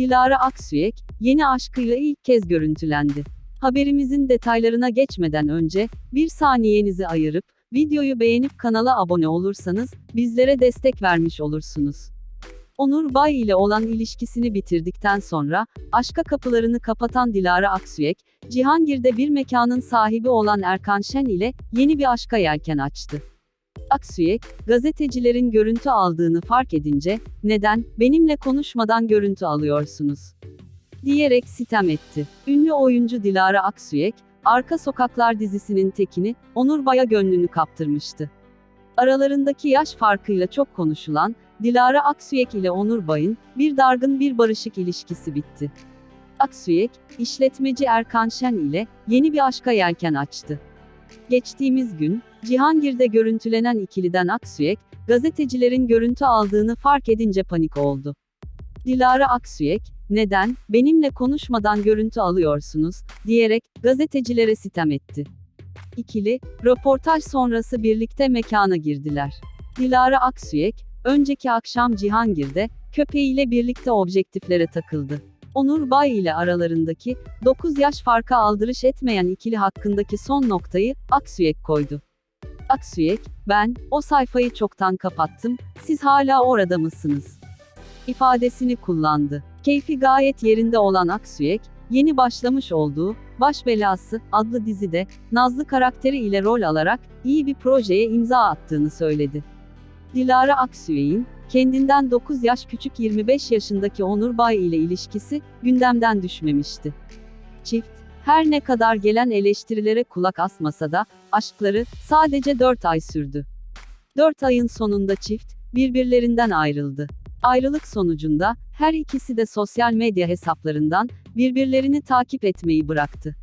Dilara Aksüyek, yeni aşkıyla ilk kez görüntülendi. Haberimizin detaylarına geçmeden önce, bir saniyenizi ayırıp, videoyu beğenip kanala abone olursanız, bizlere destek vermiş olursunuz. Onur Bay ile olan ilişkisini bitirdikten sonra, aşka kapılarını kapatan Dilara Aksüyek, Cihangir'de bir mekanın sahibi olan Erkan Şen ile, yeni bir aşka yelken açtı. Aksüyek, gazetecilerin görüntü aldığını fark edince, neden, benimle konuşmadan görüntü alıyorsunuz? diyerek sitem etti. Ünlü oyuncu Dilara Aksüyek, Arka Sokaklar dizisinin tekini, Onur Bay'a gönlünü kaptırmıştı. Aralarındaki yaş farkıyla çok konuşulan, Dilara Aksüyek ile Onur Bay'ın, bir dargın bir barışık ilişkisi bitti. Aksüyek, işletmeci Erkan Şen ile, yeni bir aşka yelken açtı. Geçtiğimiz gün, Cihangir'de görüntülenen ikiliden Aksüyek, gazetecilerin görüntü aldığını fark edince panik oldu. Dilara Aksüyek, neden, benimle konuşmadan görüntü alıyorsunuz, diyerek, gazetecilere sitem etti. İkili, röportaj sonrası birlikte mekana girdiler. Dilara Aksüyek, önceki akşam Cihangir'de, köpeğiyle birlikte objektiflere takıldı. Onur Bay ile aralarındaki, 9 yaş farka aldırış etmeyen ikili hakkındaki son noktayı, Aksüyek koydu. Aksüyek, ben, o sayfayı çoktan kapattım, siz hala orada mısınız? ifadesini kullandı. Keyfi gayet yerinde olan Aksüyek, yeni başlamış olduğu Baş Belası adlı dizide Nazlı karakteri ile rol alarak iyi bir projeye imza attığını söyledi. Dilara Aksüyek'in kendinden 9 yaş küçük 25 yaşındaki Onur Bay ile ilişkisi gündemden düşmemişti. Çift her ne kadar gelen eleştirilere kulak asmasa da aşkları sadece 4 ay sürdü. 4 ayın sonunda çift birbirlerinden ayrıldı. Ayrılık sonucunda, her ikisi de sosyal medya hesaplarından, birbirlerini takip etmeyi bıraktı.